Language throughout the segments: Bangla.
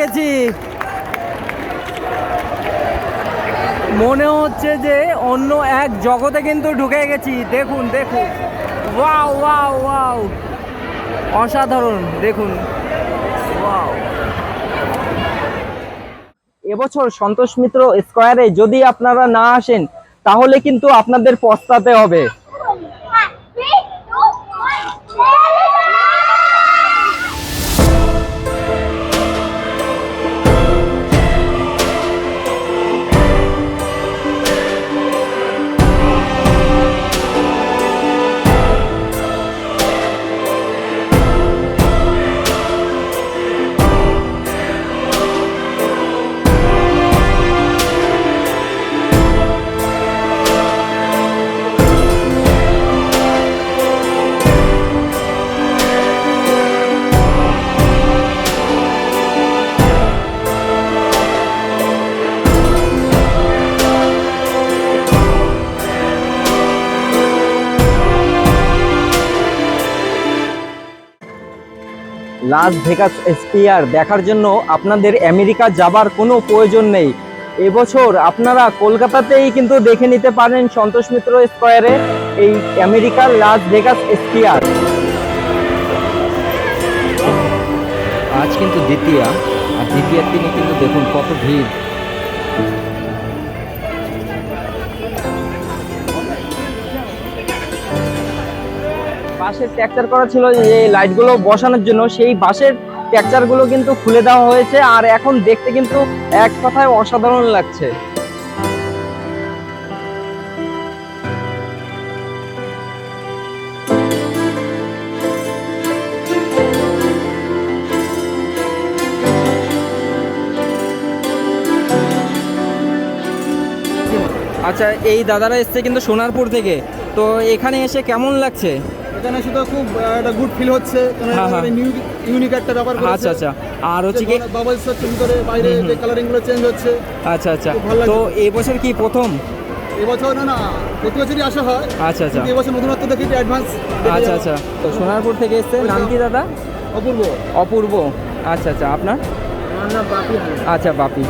গেছি। মনে হচ্ছে যে অন্য এক জগতে কিন্তু ঢুকে গেছি। দেখুন দেখুন। Wow wow wow. অসাধারণ, দেখুন। এবছর সন্তোষ মিত্র স্কোয়ারে যদি আপনারা না আসেন, তাহলে কিন্তু আপনাদের পস্তাতে হবে। লাস ভেগাস স্পিয়ার দেখার জন্য আপনাদের আমেরিকা যাবার কোনো প্রয়োজন নেই। এবছর আপনারা কলকাতাতেই কিন্তু দেখে নিতে পারেন সন্তোষ মিত্র স্কোয়ারে এই আমেরিকার লাস ভেগাস স্পিয়ার আজ কিন্তু দ্বিতীয়া, আর দ্বিতীয়ার দিনে কিন্তু দেখুন কত ভিড়। বাসের ট্যাকচার করা ছিল যে লাইটগুলো বসানোর জন্য, সেই বাসের ট্যাকচারগুলো কিন্তু খুলে দেওয়া হয়েছে আর এখন দেখতে কিন্তু এক কথায় অসাধারণ লাগছে। আচ্ছা এই দাদারা এসছে কিন্তু সোনারপুর থেকে। তো এখানে এসে কেমন লাগছে? এখানে শুধু খুব একটা গুড ফিল হচ্ছে হ্যাঁ, হ্যাঁ। ইউনিক একটা ব্যাপার আচ্ছা আচ্ছা। আর হচ্ছে কি বাবলস চেঞ্জ করে বাইরে। যে কালারিংগুলো চেঞ্জ হচ্ছে। আচ্ছা আচ্ছা। তো এই বছর কি প্রথম? এবছর না না প্রতি বছরই আসা হয়। আচ্ছা আচ্ছা। এবছর নতুনত্ব দেখি অ্যাডভান্স আচ্ছা আচ্ছা। তো সোনারপুর থেকে এসছে নাম কি দাদা? অপূর্ব। অপূর্ব। আচ্ছা আচ্ছা। আপনার? বাপি আচ্ছা বাপি।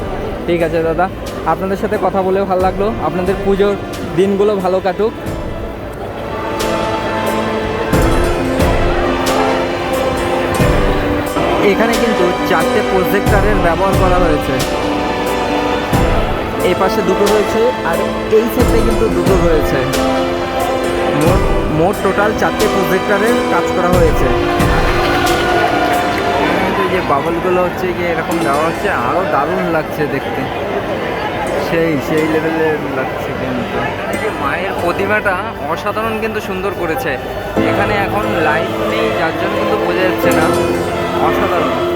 ঠিক আছে দাদা। আপনাদের সাথে কথা বলেও ভালো লাগল। আপনাদের পুজোর দিনগুলো ভালো কাটুক। এখানে কিন্তু চারটে প্রজেক্টারের ব্যবহার করা হয়েছে। এই পাশে দুটো রয়েছে, আর এই সাইডে কিন্তু দুটো রয়েছে। মোট মোট টোটাল চারটে প্রজেক্টারের কাজ করা হয়েছে। যে বাবলগুলো হচ্ছে গিয়ে এরকম দেওয়া হচ্ছে, আরও দারুণ লাগছে দেখতে। সেই সেই লেভেলের লাগছে কিন্তু। মায়ের প্রতিমাটা অসাধারণ কিন্তু সুন্দর করেছে। এখানে এখন লাইট নেই, যার জন্য কিন্তু বোঝা যাচ্ছে না। অসাধারণ।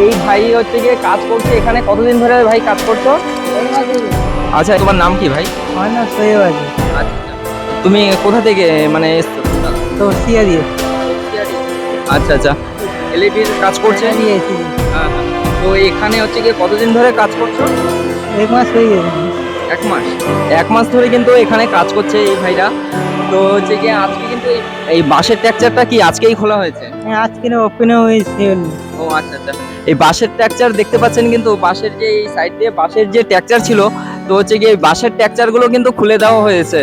এই ভাই হচ্ছে গিয়ে কাজ করছে। এখানে কতদিন ধরে ভাই কাজ করছ? আচ্ছা তোমার নাম কি ভাই? আমার নাম সৈয়দ আছে আচ্ছা। তুমি কোথা থেকে মানে এসছো? তো সিয়া দিয়ে আচ্ছা। আচ্ছা এলইডির কাজ করছে? এসেছি হ্যাঁ, হ্যাঁ। তো এখানে হচ্ছে গিয়ে কতদিন ধরে কাজ করছ? এক মাস হয়ে গেছে। এক মাস? এক মাস ধরে কিন্তু এখানে কাজ করছে এই ভাইরা। তো হচ্ছে গিয়ে আজকে কিন্তু এই- বাঁশের ট্যাকচারটা কি আজকেই খোলা হয়েছে? হ্যাঁ, আজকে ওপেন হয়েছে। ও আচ্ছা আচ্ছা। এই বাঁশের ট্যাকচার দেখতে পাচ্ছেন কিন্তু বাঁশের যে এই সাইড দিয়ে বাঁশের যে ট্যাকচার ছিল তো হচ্ছে গিয়ে বাঁশের ট্যাকচারগুলো কিন্তু খুলে দেওয়া হয়েছে।